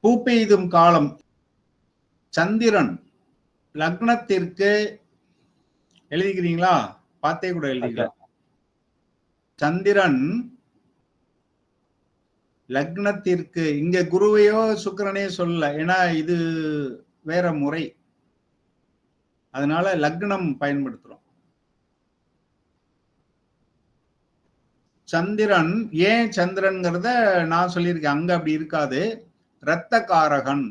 பூ பெய்தும் காலம். சந்திரன் லக்னத்திற்கு எழுதிக்கிறீங்களா? பார்த்தே கூட எழுதிக்கலாம் சந்திரன் லக்னத்திற்கு இங்க குருவையோ சுக்கிரனையோ சொல்லல. ஏன்னா இது வேற முறை. அதனால லக்னம் பயன்படுத்துறோம். சந்திரன் ஏன் சந்திரன்ங்கிறத நான் சொல்லியிருக்கேன். அங்க அப்படி இருக்காது. இரத்த காரகன்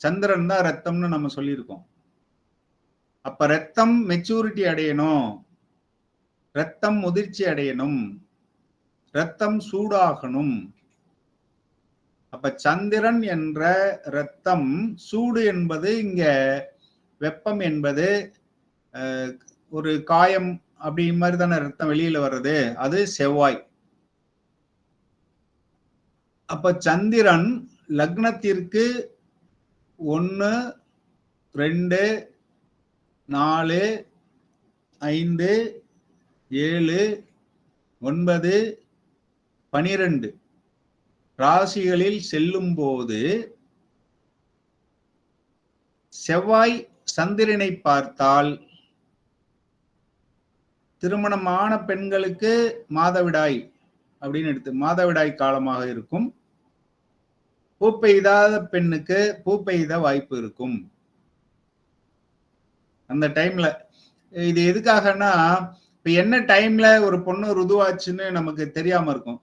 சந்திரன் தான் ரத்தம்னு நம்ம சொல்லியிருக்கோம். அப்ப ரத்தம் மெச்சூரிட்டி அடையணும். ரத்தம் முதிர்ச்சி அடையணும். ரத்தம் சூடாகணும். அப்ப சந்திரன் என்ற ரத்தம் சூடு என்பது இங்க வெப்பம் என்பது ஒரு காயம் அப்படி மாதிரி தானே ரத்தம் வெளியில வர்றது. அது செவ்வாய். அப்ப சந்திரன் லக்னத்திற்கு ஒன்று ரெண்டு நாலு ஐந்து ஏழு ஒன்பது பனிரெண்டு. ராசிகளில் செல்லும் போது செவ்வாய் சந்திரனை பார்த்தால் திருமணமான பெண்களுக்கு மாதவிடாய். அப்படின்னு எடுத்து மாதவிடாய் காலமாக இருக்கும். பூ பெய்தாத பெண்ணுக்கு பூ பெய்த வாய்ப்பு இருக்கும். அந்த டைம்ல இது எதுக்காகன்னா இப்ப என்ன டைம்ல ஒரு பொண்ணு ருதுவாச்சுன்னு நமக்கு தெரியாம இருக்கும்.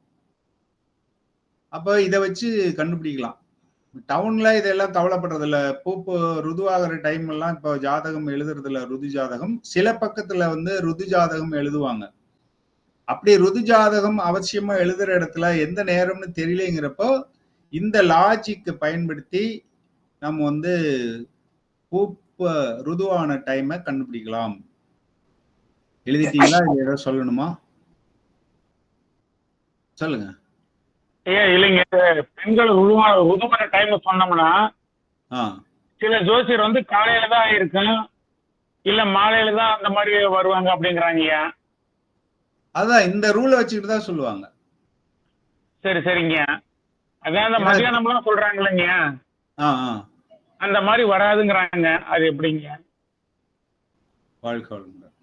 அப்போ இத வச்சு கண்டுபிடிக்கலாம். டவுன்ல இதெல்லாம் கவலைப்படுறது இல்ல பூப்பு ருதுவாகிற டைம் எல்லாம் இப்போ ஜாதகம் எழுதுறதுல ருது ஜாதகம். சில பக்கத்துல வந்து ருது ஜாதகம் எழுதுவாங்க. அப்படி ருது ஜாதகம் அவசியமா எழுதுற இடத்துல எந்த நேரம்னு தெரியலங்கிறப்போ இந்த லாஜிக்கு பயன்படுத்தி நம்ம வந்து பூப்ப ருதுவான டைமை கண்டுபிடிக்கலாம். எழுதிட்டீங்களா? இல்ல ஏதாவது சொல்லணுமா? சொல்லுங்க. ஏன் இல்லைங்க. பெண்கள் உருவா உதுவான டைம் சொன்னோம்னா சில ஜோசியர் வந்து காலையில தான் இருக்கும் இல்ல மாலையில தான் அந்த மாதிரி வருவாங்க அப்படிங்கிறாங்கய்யா. அதான் இந்த ரூலை வச்சுக்கிட்டு தான் சொல்லுவாங்க. சரி சரிங்க. அதான் அந்த மதியானம்லாம் சொல்றாங்க இல்லைங்க அந்த மாதிரி வராதுங்கிறாங்க. அது எப்படிங்க? வாழ்க்கை வளமுடன்.